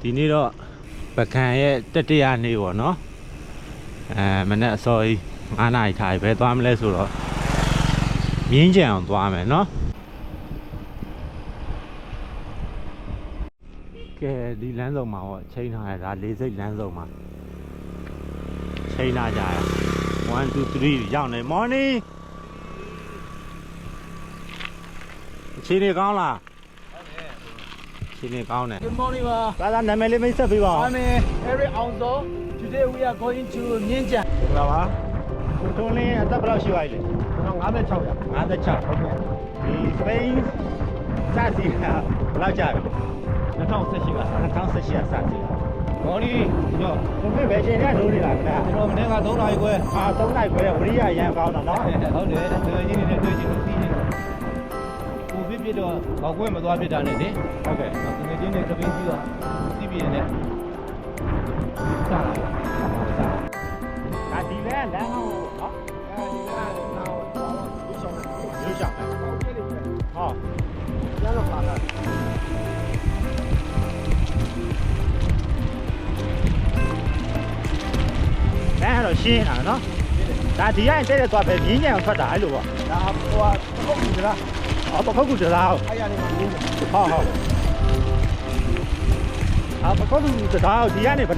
ဒီနေ့တော့ပကံရဲ့တတိယနေ့ပေါ့နော်အဲမနေ့အစောကြီး9နာရီထိုင်ပဲသွားမလဲဆိုတော့မြင်းကြံအောင်သွားမယ်နော်ကဲဒီလမ်းစုံမှာပေါ့ချိန်ထားရတာလေးစိတ်လမ်းစုံမှာချိန်လာကြရ1 2 3ရောက်နေ morning အခြေအနေကောင်းလားအခြေအနေကောင်းတယ် Good morning, ma. ဒါသာနာမည်လေးမိတ်ဆက်ပေးပါဦး I'm uh, Eric Onzo. Today we are going to Mianjiang. ဟုတ်လားပါကိုထုံးလင်းအသက်ဘယ်လောက်ရှိပါလဲ56ရ56ဟုတ်ကဲ့ဒီစပိန်စစီကဘယ်လောက်ကြာပြီ2018က2018ကစစီမော်နီညောကိုဖေဘယ်ချိန်ကနိုးနေတာခင်ဗျာကျွန်တော်မနေ့က3နာရီခွဲအာ3 နိုင်ခွဲဝရိယရန်ကောင်းတာနော်ဟုတ်တယ်တွေ့ချင်းနေတဲ့တွေ့ချင်းလို့ပြီးနေကိုပြပြတော့ဘောက်ကွဲမသွားဖြစ်တာနဲ့လေဟုတ်ကဲ့ငွေချင်းတွေသပင်းကြီးတော့စီးပြင်းနေစလာဒါဒီလဲလမ်းဟောင်းနော်အဲဒီကနောက်တော့ဒီဆောင်ရွှေရှောင်းပဲဟုတ်ကဲ့လေဟောကျန်တော့ပါလားလမ်းကတော့ရှင်းတာနော်ဒါဒီကတဲ့တဲ့သွားပဲမြင်းကြံအောင်ထွက်တာအဲ့လိုပေါ့ဒါဟိုကဟုတ်ပြီလား အော်ပခုတ်ကူတလားဟုတ်အဲ့ရနေမှာနင်းတယ်ဟုတ်ဟုတ်အာပခုတ်ကူတလားဒီကနေဘယ်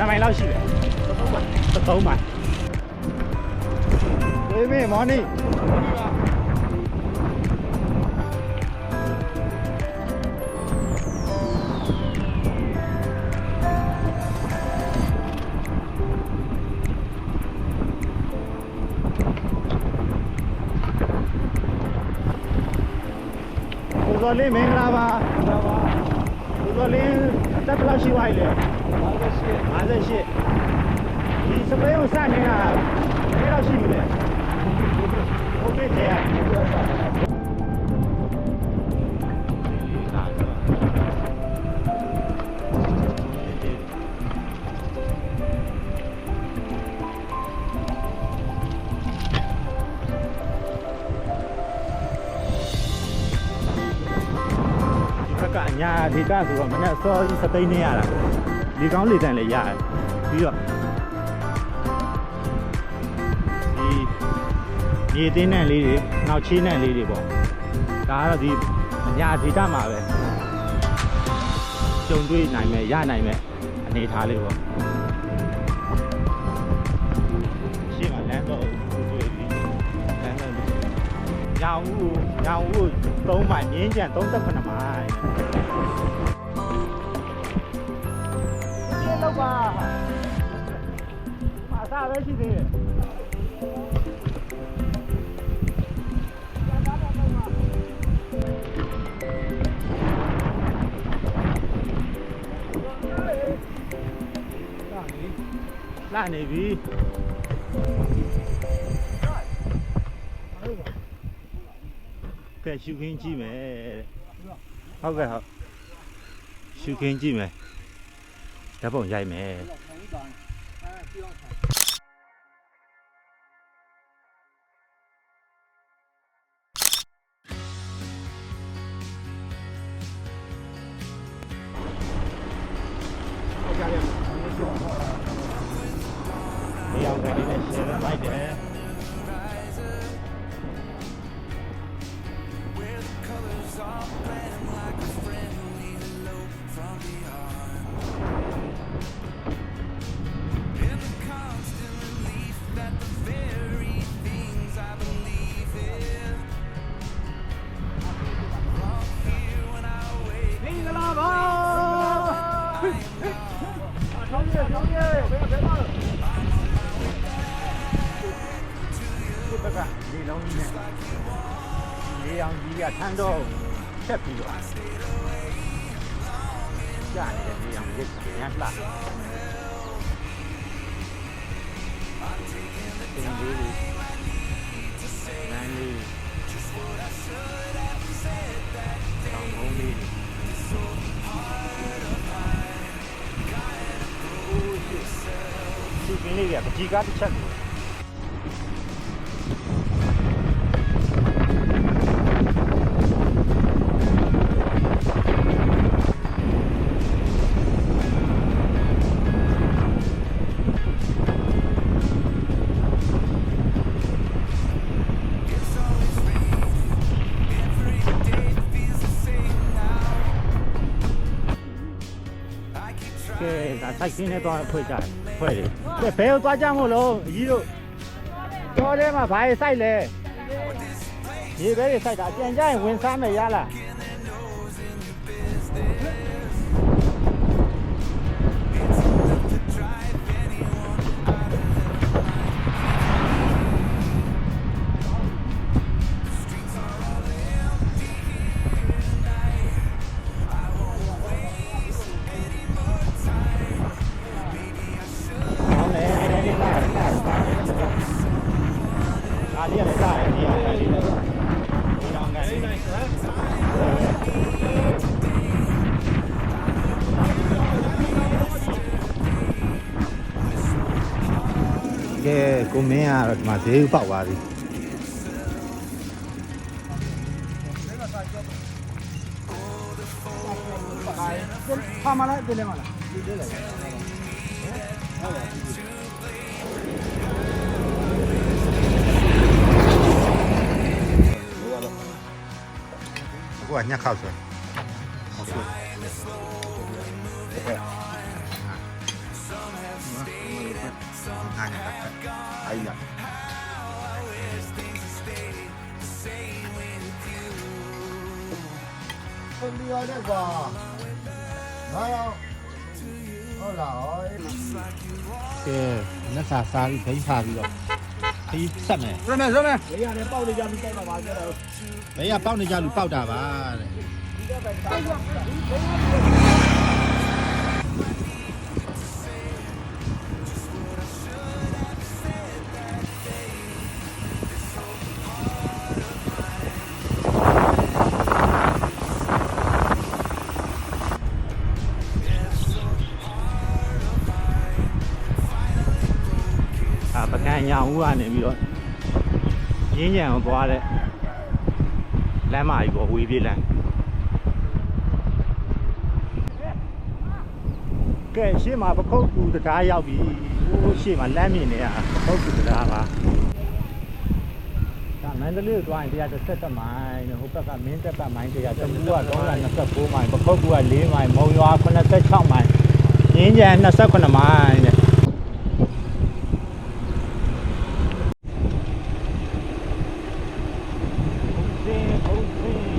လေးမင်္ဂလာပါကိုတော်လေးတက်ဘယ်လောက်ရှိပါလဲ58 58ဒီစပေးကိုစနေတာဘယ်လောက်ရှိမလဲဟုတ်ပြီကျေးဇူး ညာဒေတာဆိုတော့မနေ့အစောကြီးစပိန်နေရတာလေကောင်းလေတန်လည်းရတယ်ပြီးတော့ဒီမြေတင်းတဲ့လေးတွေနောက်ချေးတဲ့လေးတွေပေါ့ဒါကတော့ဒီအညာဒေတာမှာပဲကြုံတွေ့နိုင်မယ်ရနိုင်မယ်အနေထားလေးပေါ့ ညောင်ဦးညောင်ဦး3မိုင်မြင်းကျန်38မိုင်ပြေလောက်ပါ马 ကဲရှုခင်းကြည့်မယ်ဟုတ်ကဲ့ဟုတ်ရှုခင်းကြည့်မယ်ဓာတ်ပုံရိုက်မယ် 这咱菜心那块配菜，配。 က်ခင်းနဲ့သွားဖွဲ့ကြတယ်ဖွဲ့တယ်ကဲဘယ်ကိုသွားကြမို့လို့အကြီးတို့တော်ထဲမှာဘာတွေစိုက်လဲရေပဲတွေစိုက်တာပြန်ကြရင်ဝင်စားမယ်ရလား ကိုမင်းကတော့ဒီမှာဈေးပေါက်သွားပြီဖာမလားပြလဲမလားပြလဲလားဟုတ်ပါဘူးကိုကညက်ခောက်ဆိုဟုတ်ဆိုဟုတ်ကဲ့ငါငါ စာစားပြီးဖိန်းထားပြီးတော့ခီးဆက်မယ်ရမယ်ရမယ်ဘေးရတယ်ပေါက်နေကြပြီးတိုက်မှာပါကြတော့ဘယ်ကပေါက်နေကြလူပေါက်တာပါတဲ့ ဦးကနေပြီးတော့ရင်းကြံကိုသွားတဲ့လမ်းမကြီးပေါ့ဝေးပြေးလမ်းကဲရှေ့မှာပခုတ်ကူတကားရောက်ပြီဟိုရှေ့မှာလမ်းမြင်နေတာပခုတ်ကူတကားပါဒါမန္တလေးကိုသွားရင်117မိုင်နဲ့ဟိုဘက်ကမင်းတပ်ပတ်မိုင်တရားတမူက329မိုင်ပခုတ်ကူက4မိုင်မုံရွာ86မိုင်ရင်းကြံ28မိုင်တဲ့ Open, open.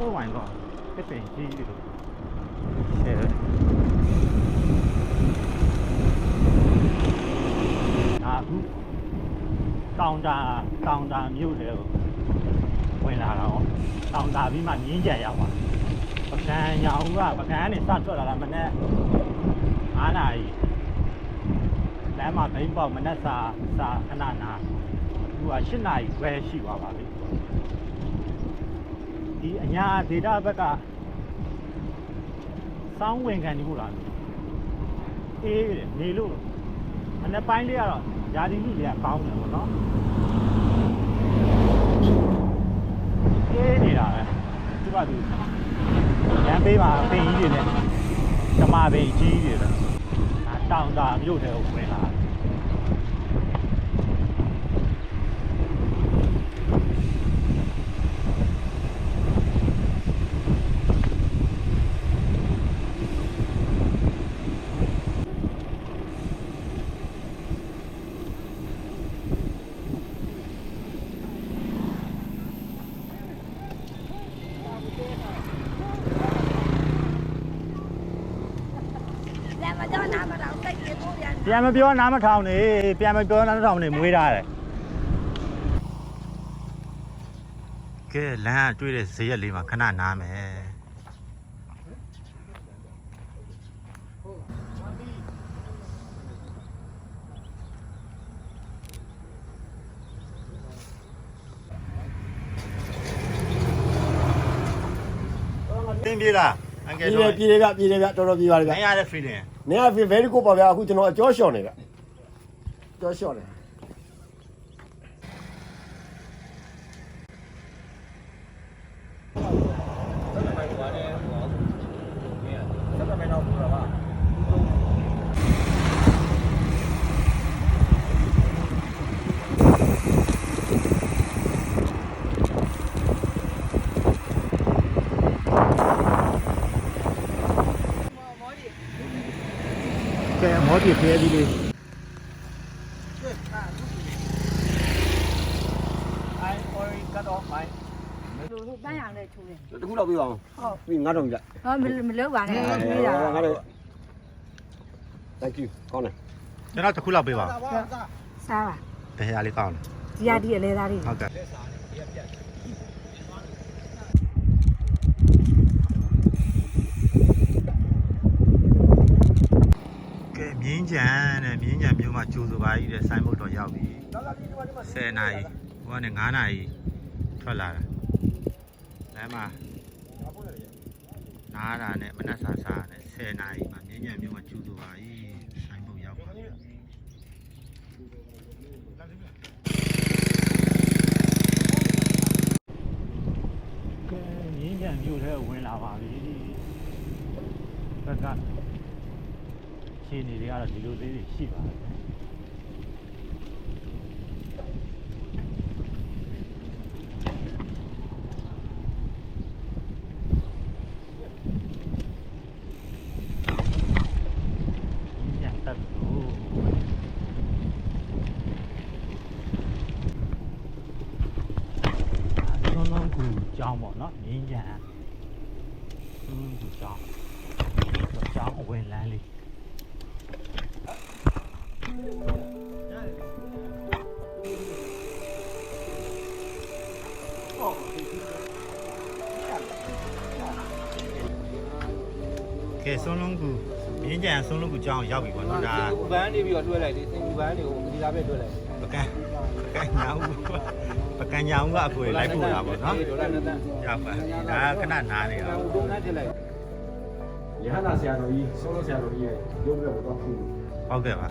ဟိုးဝိုင်းတော့တစ်ပင်ကြီးလို့အဲအခုတော င်တာတောင်တာမြို့တယ်ကိုဝင်လာတော့တောင်တာပြီးမှမြင်းကြံရောက်ပါပကံရောင်ကပကံကနေစထွက်လာတာမနေ့9နာရီလမ်းမှာဘိန်းပေါက်မနေ့စာစာခဏနာသူက8နာရီခွဲရှိသွားပါပြီဒီအညာဒေတာဘက်ကစောင်းဝင်ခံနေဖို့လားအေးတယ်နေလို့အနှစ်ပိုင်းလေးကတော့ ယာဒီမိလေးကကောင်းတယ်ပေါ့နော်အေးနေတာပဲသူကသူရန်ပေးပါပင်ကြီးတွေနဲ့ဓမ္မပင်ကြီးတွေပဲဒါတောင်တာမြို့တဲ့ကိုဝင်လာတယ် ပြန်မတော့နားမတော့စိတ်ကြီးကို ပြန်ပြန်မပြောနားမထောင်နေပြန်မပြောနားမထောင်နေမွေးထားတယ်ကဲလမ်းကတွေ့တဲ့ဇရက်လေးမှာခဏနားမယ်တင်းပြေးလားအန်ကယ်ပြည်တော့တယ်ပြည်တယ်ဗျပြည်တယ်ဗျတော်တော်ပြည်ပါလေဗျနေရတဲ့ feeling နေရာ very good ပါဗျအခုကျွန်တော်အကျော်လျှော့နေဗျအကျော်လျှော့နေ ကဲမောတိဖဲပြီးလေး ပန်းရံနဲ့ထိုးတယ်တခုတော့ပြပါအောင်ဟုတ်ပြီ9000ကြဟောမလုပ်ပါနဲ့ပြေးတာငါတို့ thank you ကောင်းတယ်ကျွန်တော်တစ်ခုလောက်ပေးပါစားပါဘယ်ဟာလေးကောင်းလဲဒီရဒီအလဲသားလေးဟုတ်ကဲ့ကဲမြင်းကြံတဲ့မြင်းကြံမျိုးမှာကြိုးစုပါကြီးတဲ့ဆိုင်းဘုတ်တော့ရောက်ပြီ10နာရီဟိုကနေ9နာရီထွက်လာတာ လမ်းမှာနားတာနဲ့မနက်စာစားနဲ့10နာရီမှာမြင်းကြံမျိုးမှာကြိုးစုပါကြီးဆိုင်းဘုတ်ရောက်ပါပြီကဲငင်းကြံမြို့ထဲဝင်လာပါပြီဘက်ကခြေနေတွေကတော့ဒီလိုလေးတွေရှိပါတယ် ကဲဆုံးလုံးကူမြင်းကြံဆုံးလုံးကူကြောင်းရောက်ပြီပေါ့နော်ဒါဥပန်းနေပြီးတော့တွဲလိုက်လေစင်ဥပန်းတွေကိုဒီလာပဲတွဲလိုက်ပကံပကံညာဦးပကံညာဦးကအကိုလိုက်ပို့တာပေါ့နော်ဒေါ်လာနှစ်သန်းရောက်ပါဒါခဏနားနေတာဒုံနဲ့ထည့်လိုက်ရဟန္တာဆရာတော်ကြီးဆုံးလို့ဆရာတော်ကြီးရဲ့ရုပ်ပြတော့တော့ခုဟုတ်ကဲ့ပါ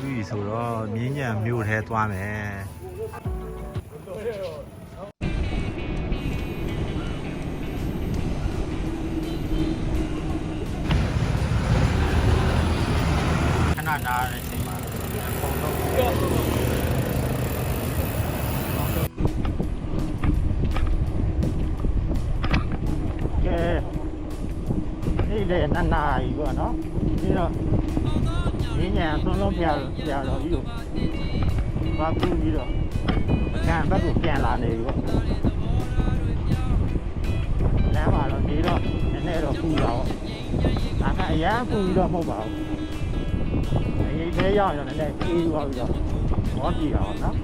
ကြီးကိုဖူးပြီးဆိုတော့မြင်းကြံမြို့ထဲသွားမယ်ခဏနားတဲ့အချိန်မှာပုံတော့ကဲนี่လေနနာရီပေါ့နော်ပြီးတော့ ရင်းညာသုံးလုံးပြပြတော့ပြီးတော့ဘာပူပြီးတော့ကံဘက်ကိုပြန်လာနေပြီပေါ့လမ်းမှာတော့ဒီတော့နည်းနည်းတော့ပူတော့ဒါကအရန်ပူပြီးတော့မဟုတ်ပါဘူးအရေးသေးရောက်ရင်တော့နည်းနည်းအေးသွားပြီးတော့မောကြည့်တာပေါ့နော်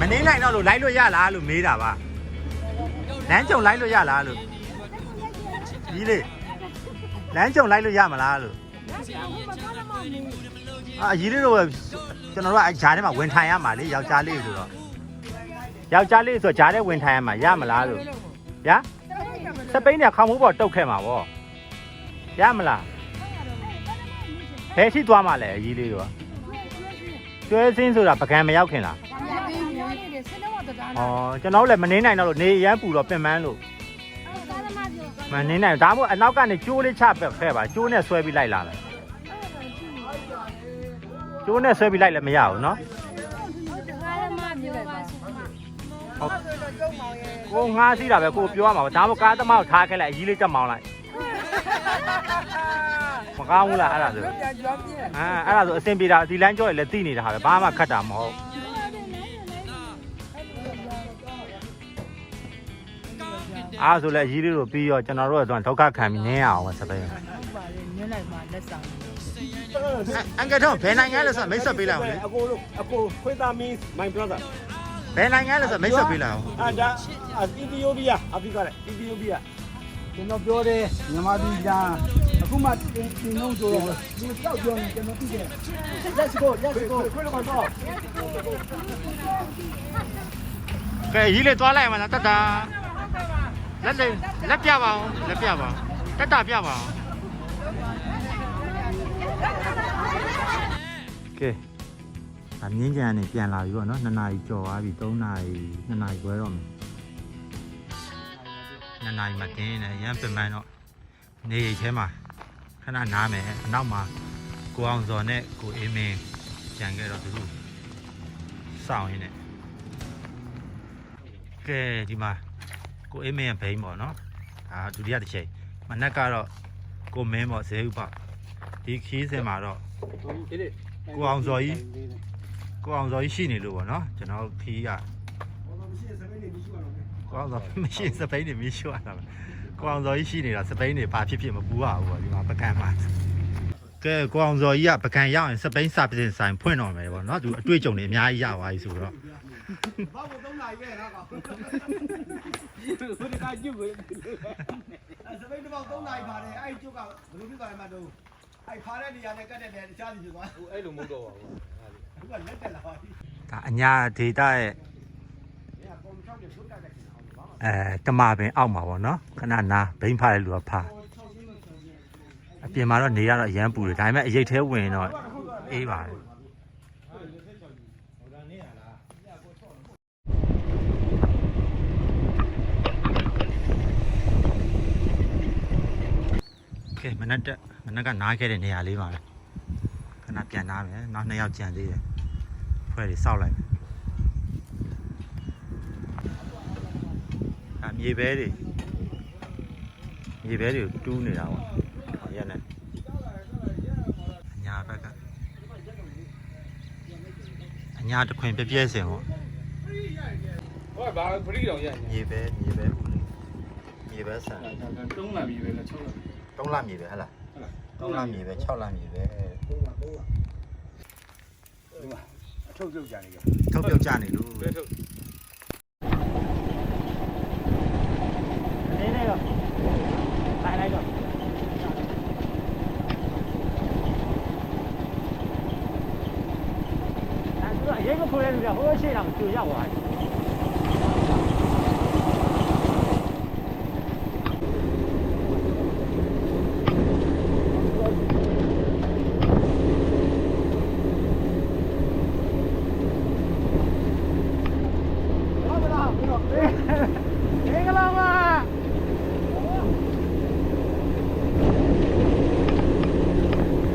မနေနိုင်တော့လို့လိုက်လို့ရလားလို့မေးတာပါလမ်းကြုံလိုက်လို့ရလားလို့ ကြီးလေးလမ်းကြုံလိုက်လို့ရမလားလို့အာအကြီးလေးတော့ကျွန်တော်တို့အဂျားထဲမှာဝင်ထိုင်ရမှာလေယောက်ျားလေးဆိုတော့ယောက်ျားလေးဆိုတော့ဂျားထဲဝင်ထိုင်ရမှာရမလားလို့ဗျာစပိန်ကခမိုးပေါ်တုတ်ခဲ့မှာဗောရမလားဘယ်ရှိသွားမှာလဲအကြီးလေးတော့ကျွဲစင်းဆိုတာပကံမရောက်ခင်လားဩကျွန်တော်လည်းမနေနိုင်တော့လို့နေရမ်းပူတော့ပင်ပန်းလို့ မားပြောမနေနိုင်ဘူးဒါမှမဟုတ်အနောက်ကနေကျိုးလေးချပက်ခဲ့ပါကျိုးနဲ့ဆွဲပြီးလိုက်လာမယ်ကျိုးနဲ့ဆွဲပြီးလိုက်လည်းမရဘူးနော်ငါလည်းမပြောပါဆိုမှကိုငားစီးတာပဲကိုပြောရမှာပါဒါမှမဟုတ်ကားသမားကိုထားခဲ့လိုက်အကြီးလေးတက်မောင်းလိုက်မကောင်းဘူးလားအဲ့ဒါဆိုအဲအဲ့ဒါဆိုအဆင်ပြေတာဒီလမ်းကြောရလည်းသိနေတာဟာပဲဘာမှခတ်တာမဟုတ် အားဆိုလည်းအကြီးလေးတို့ပြီးရောကျွန်တော်တို့ကတော့ဒုက္ခခံပြီးနင်းရအောင်ပဲစပယ်ပါတယ်ညလိုက်မှာလက်ဆောင်အန်ကတော့ဘယ်နိုင်ငံလဲဆိုမိတ်ဆက်ပေးလိုက်အောင်လေအကိုလို့အကိုခွေးသားမင်း my brother ဘယ်နိုင်ငံလဲဆိုမိတ်ဆက်ပေးလိုက်အောင်အာဒါအီသီယိုးပီးယားအာဖရိကလေအီသီယိုးပီးယားကျွန်တော်ပြောတယ်မြန်မာပြည်ကြာအခုမှတင်တင်လုံးဆိုတော့ဒီကြောက်ပြောနေကျွန်တော်သိတယ် Let's go let's go ခွေးလို့မတော့ကဲကြီးလေးသွားလိုက်မှာလားတတ်တာ လက်လေးလက်ပြပါအောင်လက်ပြပါအောင်တတ်တာပြပါအောင်ကဲအမြင်းကြံနေပြန်လာပြီပေါ့နော်2နာရီကြော်သွားပြီ3နာရီ2နာရီခွဲတော့မယ်2နာရီမှတင်းနေရမ်းပင်ပန်းတော့နေရိတ်ထဲမှာခဏနားမယ်အနောက်မှာကိုအောင်စော်နဲ့ကိုအေးမင်းကြံခဲ့တော့သူတို့စောင့်ရင်းနဲ့ကဲဒီမှာ ကိုအေးမင်းရဲ့ဘိန်းပေါ့နော်ဒါဒုတိယတစ်ချိန်မနက်ကတော့ကိုမင်းပေါ့ဇဲဥပဒီခီးစင်မှာတော့ကိုအောင်စော်ကြီးကိုအောင်စော်ကြီးရှိနေလို့ပေါ့နော်ကျွန်တော်ခီးကကိုအောင်စော်မရှိစပိန်နေမရှိရတာပဲကိုအောင်စော်ကြီးရှိနေတာစပိန်နေဘာဖြစ်ဖြစ်မပူရဘူးပေါ့ဒီမှာပကံမှာကဲကိုအောင်စော်ကြီးကပကံရောက်ရင်စပိန်စာပစ်ဆိုင်ဖွင့်တော်မယ်ပေါ့နော်သူအတွေ့အကြုံတွေအများကြီးရသွားပြီဆိုတော့ ဘာလို့သုံးနာရီပဲလားကောင်ဆိုဒီကကြည့်ကိုစပိန်တစ်ပေါက်သုံးနာရီပါတယ်အဲ့ကျုပ်ကဘယ်လိုဖြစ်သွားလဲမတော့အဲ့ဖားတဲ့နေရာနဲ့ကတ်တဲ့နေရာတခြားစီဖြစ်သွားဟိုအဲ့လိုမဟုတ်တော့ပါဘူးသူကလက်တက်လာပါပြီဒါအညာဒေတာရဲ့အဲတမပင်အောက်မှာပေါ့နော်ခဏနာဘိန်းဖားတဲ့လူကဖားအပြင်မှာတော့နေရတော့အရန်ပူတယ်ဒါပေမဲ့အရိတ်သေးဝင်တော့အေးပါတယ် ကဲမနက်တက်မနက်ကနားခဲ့တဲ့နေရာလေးပါပဲခဏပြန်နားမယ်နောက်နှစ်ယောက်ကြံသေးတယ်ဖွဲ့တွေစောက်လိုက်မယ်ဒါမြေပဲတွေမြေပဲတွေတူးနေတာပေါ့ဟောရက်နဲ့အညာဘက်ကအညာတစ်ခွင်ပြည့်ပြည့်စင်ပေါ့ဟောဘာဖရီတောင်ရမြေပဲမြေပဲဦးလေးမြေပဲဆန်တုံးလာပြီပဲလား6လ3လမြေပဲဟဟလား3လ မြေပဲ6လမြေပဲအထုတ်ပြုတ်ကြနေကြထုတ်ပြုတ်ကြနေလို့ပဲထုတ်နေနေတော့လိုက်လိုက်တော့အဲသူကအရေးကဖိုးရလူကဟိုးရှိတာမကျူရောက်သွားတယ်ဟုတ်လားဘယ်တော့မင်္ဂလာပါ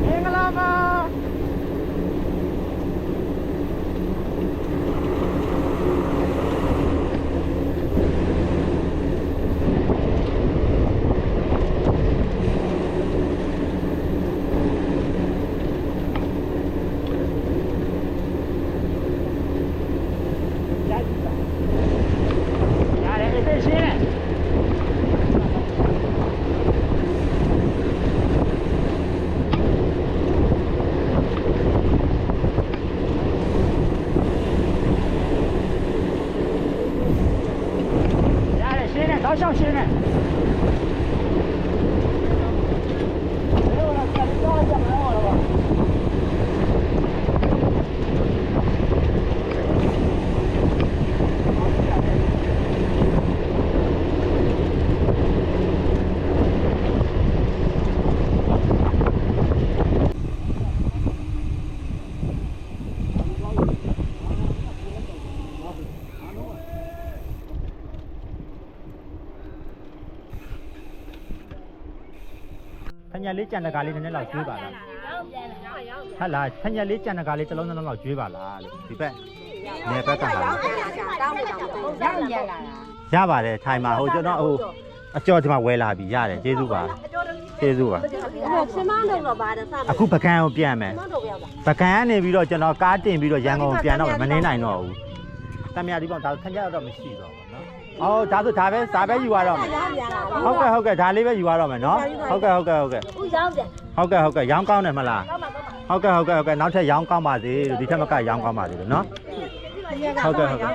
မင်္ဂလာပါရတယ်အစ်စ်ရှင်းတယ်ရတယ် ရှင်းတ ညက်လေးကြံတကာလေးနည်းနည်းလောက်ကျွေးပါလားရောက်ပြန်လာရောက်ဟတ်လားထညက်လေးကြံတကာလေးတစ်လုံးတစ်လုံးလောက်ကျွေးပါလားလို့ဒီဘက်နေဘက်ကပါလားတောင်းနေတာမဟုတ်ရောက်ပြန်လာတာရပါတယ်ထိုင်ပါဟိုကျွန်တော်ဟိုအကျော်ဒီမှာဝယ်လာပြီရတယ်ကျေးဇူးပါကျေးဇူးပါဟိုရှင်မတော့တော့ပါတယ်စမ်းအခုပကံကိုပြန်မယ်မတော့ရောက်တာပကံကနေပြီးတော့ကျွန်တော်ကားတင်ပြီးတော့ရန်ကုန်ပြန်တော့မနေနိုင်တော့ဘူးတမရဒီပေါ့ဒါထညက်တော့မရှိတော့ဘူးနော် အော်ဒါဆိုဒါပဲဒါပဲယူရတော့မယ်ရောက်ပြန်လာဟုတ်ကဲ့ဟုတ်ကဲ့ဒါလေးပဲယူရတော့မယ်နော်ဟုတ်ကဲ့ဟုတ်ကဲ့ဟုတ်ကဲ့ဦးရောက်ပြန်ဟုတ်ကဲ့ဟုတ်ကဲ့ရောင်းကောင်းတယ်မလားကောင်းပါကောင်းပါဟုတ်ကဲ့ဟုတ်ကဲ့ဟုတ်ကဲ့နောက်ထပ်ရောင်းကောင်းပါစေလို့ဒီထက်မကရောင်းကောင်းပါစေလို့နော်ဟုတ်ကဲ့ဟုတ်ကဲ့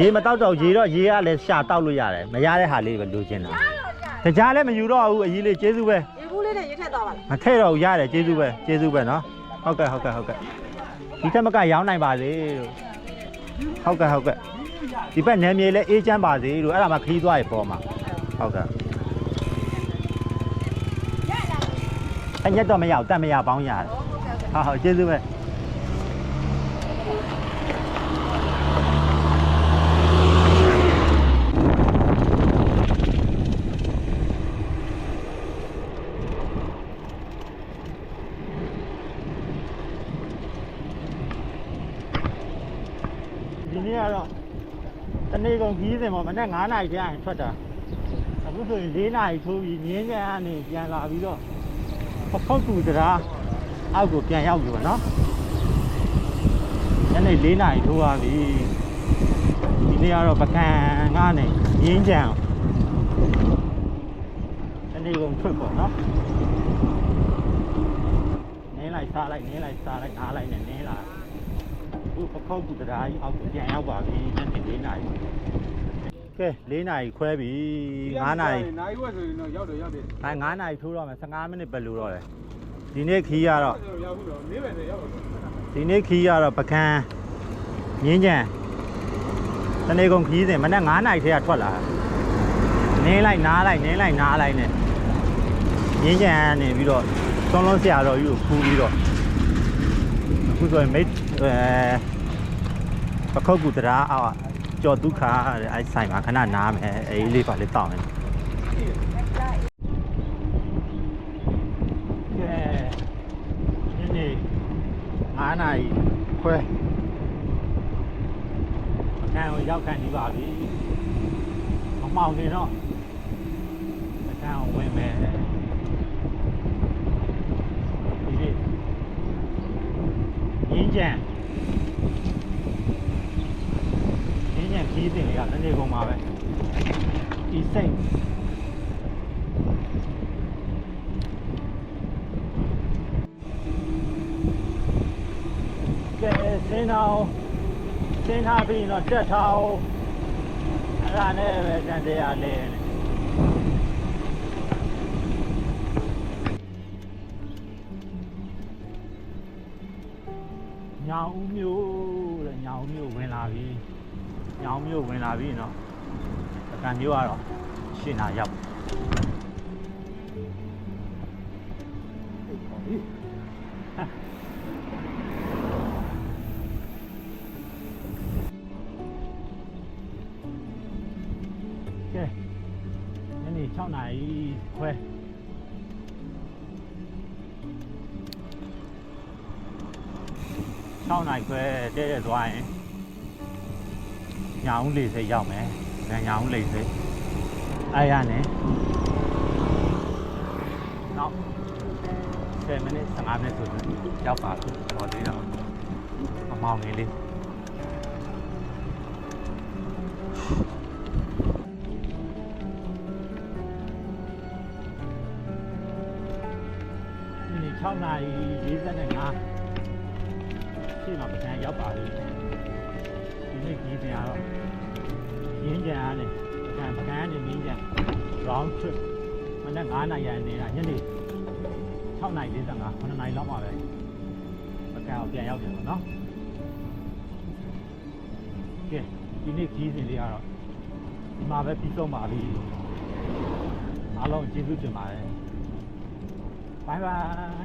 ရေမတောက်တော့ရေတော့ရေကလည်းရှာတောက်လို့ရတယ်မရတဲ့ဟာလေးပဲလိုချင်တာတကြားလည်းမယူတော့ဘူးအကြီးလေးကျေးဇူးပဲရေဘူးလေးနဲ့ရေထက်သွားပါလားမထည့်တော့ဘူးရတယ်ကျေးဇူးပဲကျေးဇူးပဲနော်ဟုတ်ကဲ့ဟုတ်ကဲ့ဟုတ်ကဲ့ဒီထက်မကရောင်းနိုင်ပါစေလို့ဟုတ်ကဲ့ဟုတ်ကဲ့ ဒီဘက်နယ်မြေလည်းအေးချမ်းပါစေလို့အဲ့ဒါမှခီးသွားရပေါ်မှာဟုတ်ကဲ့အညက်တော့မရဘူးတတ်မရပေါင်းရတယ်ဟုတ်ဟုတ်ကျေးဇူးပဲဒီနေ့ကတော့တ နေ့ကုန်ခီးစဉ်ပေါ့မနေ့9နာရီကျရင်ထွက်တာအခုဆိုရင်4နာရီထိုးပြီးငင်းကြကနေပြန်လာပြီးတော့ပခောက်ကူတရားအောက်ကိုပြန်ရောက်ပြီပေါ့နော်ညနေ4နာရီထိုးသွားပြီဒီနေ့ကတော့ပကံကနေငင်းကြံတနေ့ကုန်ထွက်ပေါ့နော်နင်းလိုက်စားလိုက်နင်းလိုက်စားလိုက်နားလိုက်နဲ့နင်းလာ အခုပခောက်ကူတရားကြီးအောက်ကိုပြန်ရောက်ပါပြီညနေ၄နာရီကဲ၄နာရီခွဲပြီ9နာရီနိုင်ဝက်ဆိုရင်တော့ရောက်တော့ရောက်တယ်အဲ9နာရီထိုးတော့မယ်15မိနစ်ပဲလိုတော့တယ်ဒီနေ့ခီးကတော့ရောက်ဘူးတော့နေပဲနဲ့ရောက်တော့ဒီနေ့ခီးကတော့ပကံငင်းကြံတနေ့ကုန်ခီးစဉ်မနေ့9နာရီထဲကထွက်လာနင်းလိုက်နားလိုက်နင်းလိုက်နားလိုက်နဲ့ငင်းကြံကနေပြီးတော့သွန်းလုံးဆရာတော်ကြီးကိုခူးပြီးတော့အခုဆိုရင်မိတ် အဲပခောက်ကူတရားအောက်ကျော်ဒုက္ခတဲ့အဲဆိုင်မှာခဏနားမယ်အေးလေးပါလေးတောင်းမယ်ကဲဒီနေ့9နာရီခွဲအကန်ကိုရောက်ခံနေပါပြီမမောင်နေတော့အကန်ကိုဝင်မယ်ဒီနေ့ရင်းကြံ ရင်းကြံခီးတင်တွေကလည်းနေကုန်ပါပဲဒီစိတ်ကဲစင်းအောင်စင်းထားပြီးတော့တက်ထားအောင်အဲ့ဒါနဲ့ပဲတန်တရားလဲနေညောင်ဦးမျိုးတဲ့ညောင်ဦးမျိုးဝင်လာပြီ ညောင်မျိုးဝင်လာပြီနော်အကန်မျိုးကတော့ရှင်းတာရောက်ကဲညနေ6နာရီခွဲ6နာရီခွဲတဲ့တဲ့သွားရင် ညောင်ဦးလေးစိတ်ရောက်မယ်ညညောင်ဦးလေးစိတ်အဲ့ရနဲ့နောက်10မိနစ်15မိနစ်ဆိုရင်ရောက်ပါပြီဟောသေးတော့အမောင်လေးလေးဒီနေ့6နာရီ45ရှင်းတော့ပြန်ရောက်ပါပြီ ဒီနေ့ကြီးပြန်တော့ရင်းကြံအားနဲ့ပကံပကံနဲ့ရင်းကြံ round trip မနေ့9နာရီနေတာညနေ6နာရီ45 9နာရီလောက်မှပဲပကံကိုပြန်ရောက်ပြန်တော့နော်ကဲဒီနေ့ကြီးစဉ်လေးကတော့ဒီမှာပဲပြီးဆုံးပါပြီအားလုံးကျေးဇူးတင်ပါတယ်拜拜。